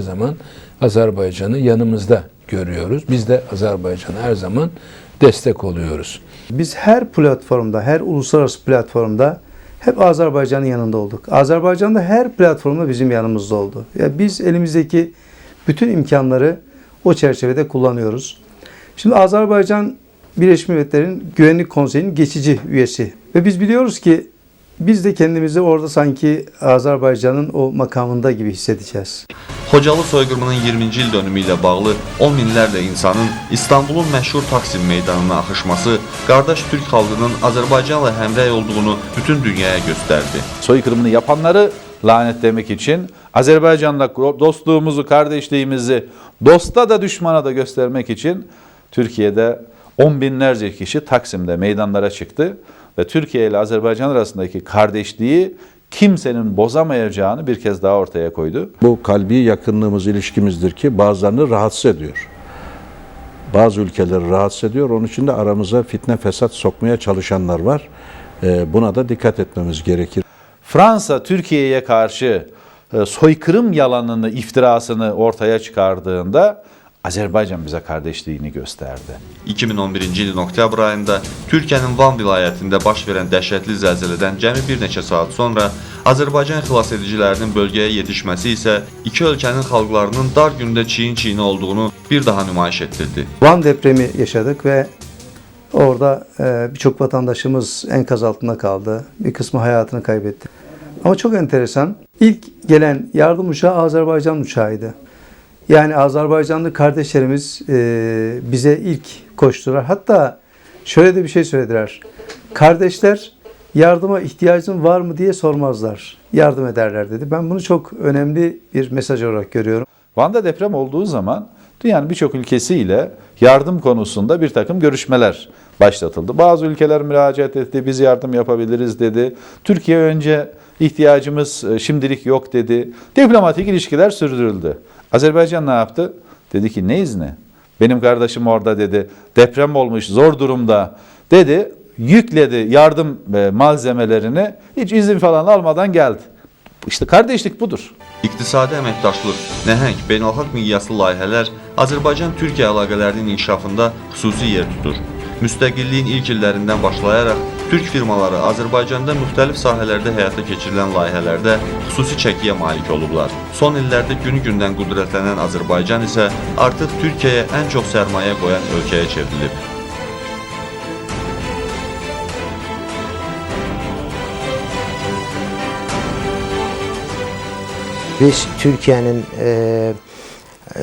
her zaman Azerbaycan'ı yanımızda görüyoruz. Biz de Azerbaycan'a her zaman destek oluyoruz. Biz her platformda, her uluslararası platformda hep Azerbaycan'ın yanında olduk. Azerbaycan da her platformda bizim yanımızda oldu. Ya biz elimizdeki bütün imkanları o çerçevede kullanıyoruz. Şimdi Azerbaycan Birleşmiş Milletler'in Güvenlik Konseyi'nin geçici üyesi. Ve biz biliyoruz ki biz de kendimizi orada sanki Azerbaycan'ın o makamında gibi hissedeceğiz. Xocalı soyqırımının 20-ci il dönümü ilə bağlı 10 minlərlə insanın İstanbulun məşhur Taksim meydanına axışması qardaş Türk xalqının Azərbaycanla həmrəy olduğunu bütün dünyaya göstərdi. soykırımını yapanları lanetlemek için Azerbaycan'la dostluğumuzu, kardeşliğimizi dosta da düşmana da göstermek için Türkiye'de on binlerce kişi Taksim'de meydanlara çıktı ve Türkiye ile Azerbaycan arasındaki kardeşliği kimsenin bozamayacağını bir kez daha ortaya koydu. Bu kalbi yakınlığımız, ilişkimizdir ki bazılarını rahatsız ediyor. Bazı ülkeleri rahatsız ediyor. Onun için de aramıza fitne fesat sokmaya çalışanlar var. Ee, Buna da dikkat etmemiz gerekir. Fransa Türkiye'ye karşı e, soykırım yalanını, iftirasını ortaya çıkardığında Azerbaycan bize kardeşliğini gösterdi. 2011-ci ilin oktyabr ayında Türkiyənin Van vilayətində baş verən dəhşətli zəlzələdən cəmi bir neçə saat sonra Azərbaycan xilasedicilərinin bölgəyə yetişməsi isə iki ölkənin xalqlarının dar gündə çiyin-çiyinə olduğunu bir daha nümayiş etdirdi. Van depremi yaşadık ve orada e, birçok vatandaşımız enkaz altında kaldı. Bir kısmı hayatını kaybetti. Ama çok enteresan. İlk gelen yardım uçağı Azerbaycan uçağıydı. Yani Azerbaycanlı kardeşlerimiz e, bize ilk koştular. Hatta şöyle de bir şey söylediler. Kardeşler yardıma ihtiyacın var mı diye sormazlar. Yardım ederler dedi. Ben bunu çok önemli bir mesaj olarak görüyorum. Van'da deprem olduğu zaman dünyanın birçok ülkesiyle yardım konusunda bir takım görüşmeler başlatıldı. Bazı ülkeler müracaat etti, biz yardım yapabiliriz dedi. Türkiye önce ihtiyacımız e, şimdilik yok dedi. Diplomatik ilişkiler sürdürüldü. Azerbaycan ne yaptı? Dedi ki ne izni? Benim kardeşim orada dedi. Deprem olmuş zor durumda dedi. Yükledi yardım e, malzemelerini hiç izin falan almadan geldi. İşte kardeşlik budur. İqtisadi əməkdaşlıq, nəhəng, beynəlxalq miqyaslı layihələr Azərbaycan-Türkiyə əlaqələrinin inkişafında xüsusi yer tutur. Müstəqilliyin ilk illərindən başlayaraq Türk firmaları Azərbaycanda müxtəlif sahələrdə həyata keçirilən layihələrdə xüsusi çəkiyə malik olublar. Son illərdə günü-gündən qüdrətlənən Azərbaycan isə artıq Türkiyəyə ən çox sərmayə qoyan ölkəyə çevrilib. Biz Türkiye'nin e,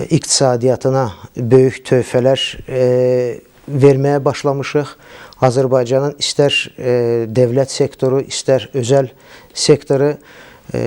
iktisadiyatına böyük töhfələr e, verməyə başlamışıq. Azərbaycanın istər e, dövlət sektoru, istər özəl sektoru e,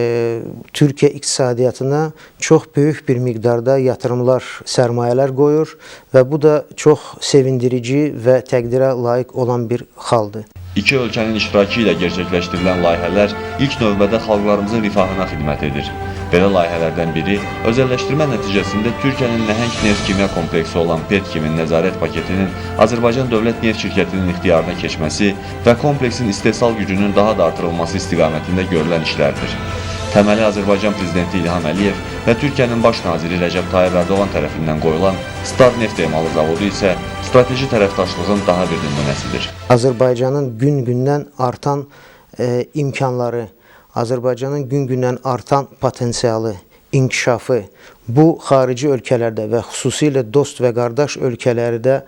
Türkiyə iqtisadiyyatına çox böyük bir miqdarda yatırımlar, sərmayələr qoyur və bu da çox sevindirici və təqdirə layiq olan bir haldır. İki ölkənin iştirakı ilə gerçəkləşdirilən layihələr ilk növbədə xalqlarımızın rifahına xidmət edir. Belə layihələrdən biri özəlləşdirmə nəticəsində Türkiyənin nəhəng neft kimya kompleksi olan Petkimin nəzarət paketinin Azərbaycan Dövlət Neft Şirkətinin ixtiyarına keçməsi və kompleksin istehsal gücünün daha da artırılması istiqamətində görülən işlərdir. Təməli Azərbaycan Prezidenti İlham Əliyev və Türkiyənin baş naziri Rəcəb Tayyib Ərdoğan tərəfindən qoyulan Star neft emalı zavodu isə strateji tərəfdaşlığın daha bir nümunəsidir. Azərbaycanın gün-gündən artan e, imkanları, Azərbaycanın gün-gündən artan potensialı, inkişafı bu xarici ölkələrdə və xüsusilə dost və qardaş ölkələrdə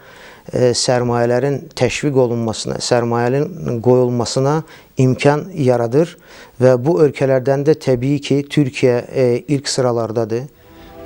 sərmayələrin təşviq olunmasına, sərmayələrin qoyulmasına imkan yaradır və bu ölkələrdən də təbii ki, Türkiyə e, ilk sıralardadır.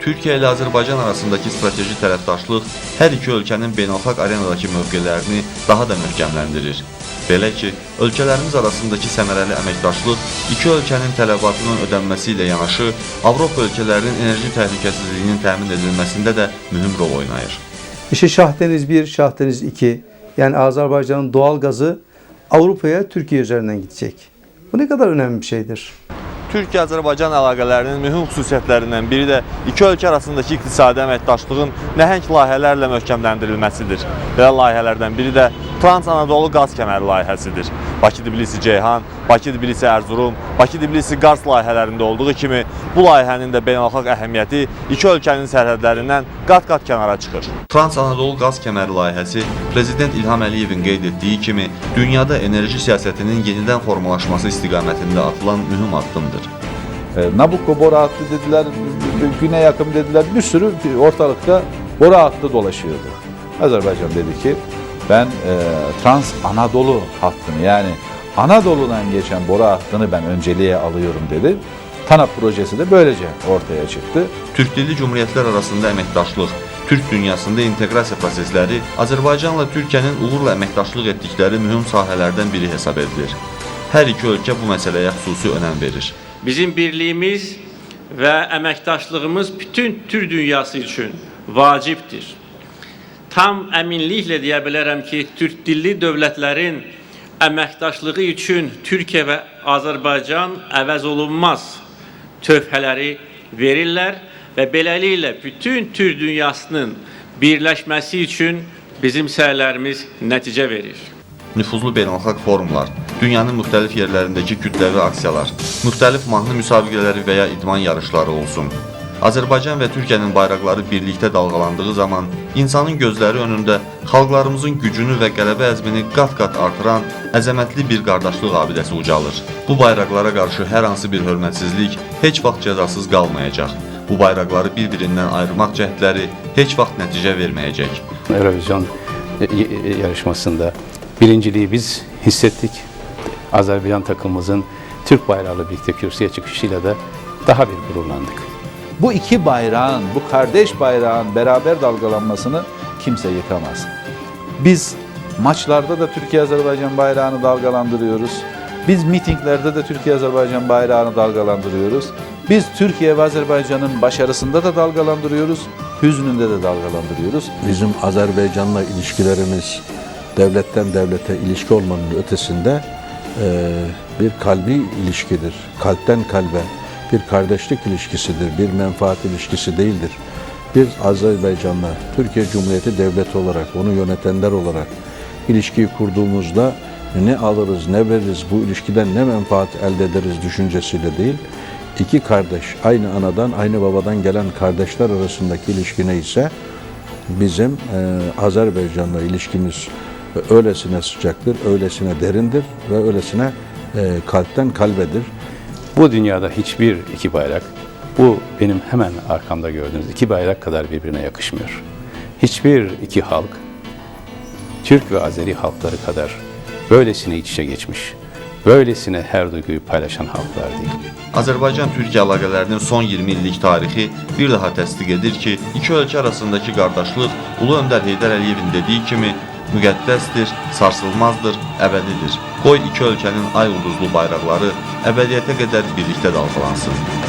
Türkiyə ilə Azərbaycan arasındakı strateji tərəfdaşlıq hər iki ölkənin beynəlxalq arenadakı mövqelərini daha da möhkəmləndirir. Belə ki, ölkələrimiz arasındakı səmərəli əməkdaşlıq iki ölkənin tələbatının ödənməsi ilə yanaşı Avropa ölkələrinin enerji təhlükəsizliyinin təmin edilməsində də mühüm rol oynayır. İşte Şahdeniz 1, Şahdeniz 2 yani Azerbaycan'ın doğal gazı Avrupa'ya Türkiye üzerinden gidecek. Bu ne kadar önemli bir şeydir. Türkiyə-Azərbaycan əlaqələrinin mühüm xüsusiyyətlərindən biri də iki ölkə arasındakı iqtisadi əməkdaşlığın nəhəng layihələrlə möhkəmləndirilməsidir. Belə layihələrdən biri də Trans-Anadolu qaz kəməri layihəsidir. Bakı-Tbilisi-Ceyhan Bakı-Tbilisi-Ərzurum, Bakı-Tbilisi-Qars layihələrində olduğu kimi bu layihənin də beynəlxalq əhəmiyyəti iki ölkənin sərhədlərindən qat-qat kənara çıxır. Trans-Anadolu qaz kəməri layihəsi prezident İlham Əliyevin qeyd etdiyi kimi dünyada enerji siyasətinin yenidən formalaşması istiqamətində atılan mühüm addımdır. E, Nabucco boru hattı dediler, Güney akım dediler, bir sürü ortalıkta boru hattı dolaşıyordu. Azerbaycan dedi ki ben e, Trans Anadolu hattını yani Anadolu'dan geçen boru hattını ben önceliğe alıyorum dedi. TANAP projesi de böylece ortaya çıktı. Türk dilli cumhuriyyətlər arasında əməkdaşlıq, Türk dünyasında inteqrasiya prosesləri Azərbaycanla Türkiyənin uğurla əməkdaşlıq etdikləri mühüm sahələrdən biri hesab edilir. Hər iki ölkə bu məsələyə xüsusi önəm verir. Bizim birliğimiz ve emektaşlığımız bütün Türk dünyası için vaciptir. Tam eminlikle deyə bilərəm ki, Türk dilli dövlətlərin əməkdaşlığı üçün Türkiyə və Azərbaycan əvəz olunmaz tövhələri verirlər və beləliklə bütün Türk dünyasının birləşməsi üçün bizim səylərimiz nəticə verir. Nüfuzlu beynəlxalq forumlar, dünyanın müxtəlif yerlərindəki kütləvi aksiyalar, müxtəlif mahnı müsabiqələri və ya idman yarışları olsun. Azərbaycan və Türkiyənin bayraqları birlikdə dalğalandığı zaman insanın gözləri önündə xalqlarımızın gücünü və qələbə əzmini qat-qat artıran əzəmətli bir qardaşlıq abidəsi ucalır. Bu bayraqlara qarşı hər hansı bir hörmətsizlik heç vaxt cəzasız qalmayacaq. Bu bayraqları bir-birindən ayırmaq cəhdləri heç vaxt nəticə verməyəcək. Eurovision yarışmasında birinciliği biz hissettik. Azerbaycan takımımızın Türk bayrağıyla birlikte kürsüye çıkışıyla da daha bir gururlandık. Bu iki bayrağın, bu kardeş bayrağın beraber dalgalanmasını kimse yıkamaz. Biz maçlarda da Türkiye-Azerbaycan bayrağını dalgalandırıyoruz. Biz mitinglerde de Türkiye-Azerbaycan bayrağını dalgalandırıyoruz. Biz Türkiye ve Azerbaycan'ın başarısında da dalgalandırıyoruz, hüznünde de dalgalandırıyoruz. Bizim Azerbaycan'la ilişkilerimiz devletten devlete ilişki olmanın ötesinde bir kalbi ilişkidir. Kalpten kalbe bir kardeşlik ilişkisidir, bir menfaat ilişkisi değildir. Biz Azerbaycan'la Türkiye Cumhuriyeti Devleti olarak, onu yönetenler olarak ilişkiyi kurduğumuzda ne alırız, ne veririz, bu ilişkiden ne menfaat elde ederiz düşüncesiyle değil, iki kardeş, aynı anadan, aynı babadan gelen kardeşler arasındaki ilişki neyse, bizim e, Azerbaycan'la ilişkimiz öylesine sıcaktır, öylesine derindir ve öylesine e, kalpten kalbedir. Bu dünyada hiçbir iki bayrak, bu benim hemen arkamda gördüğünüz iki bayrak kadar birbirine yakışmıyor. Hiçbir iki halk, Türk ve Azeri halkları kadar böylesine iç içe geçmiş, böylesine her duyguyu paylaşan halklar değil. Azərbaycan-Türkiyə əlaqələrinin son 20 illik tarixi bir daha təsdiq edir ki, iki ölkə arasındakı qardaşlıq Ulu Öndər Heydər Əliyevin dediyi kimi müqəddəsdir, sarsılmazdır, əbədidir. Qoy iki ölkənin ay ulduzlu bayraqları əbədiyyətə qədər birlikdə dalğalansın.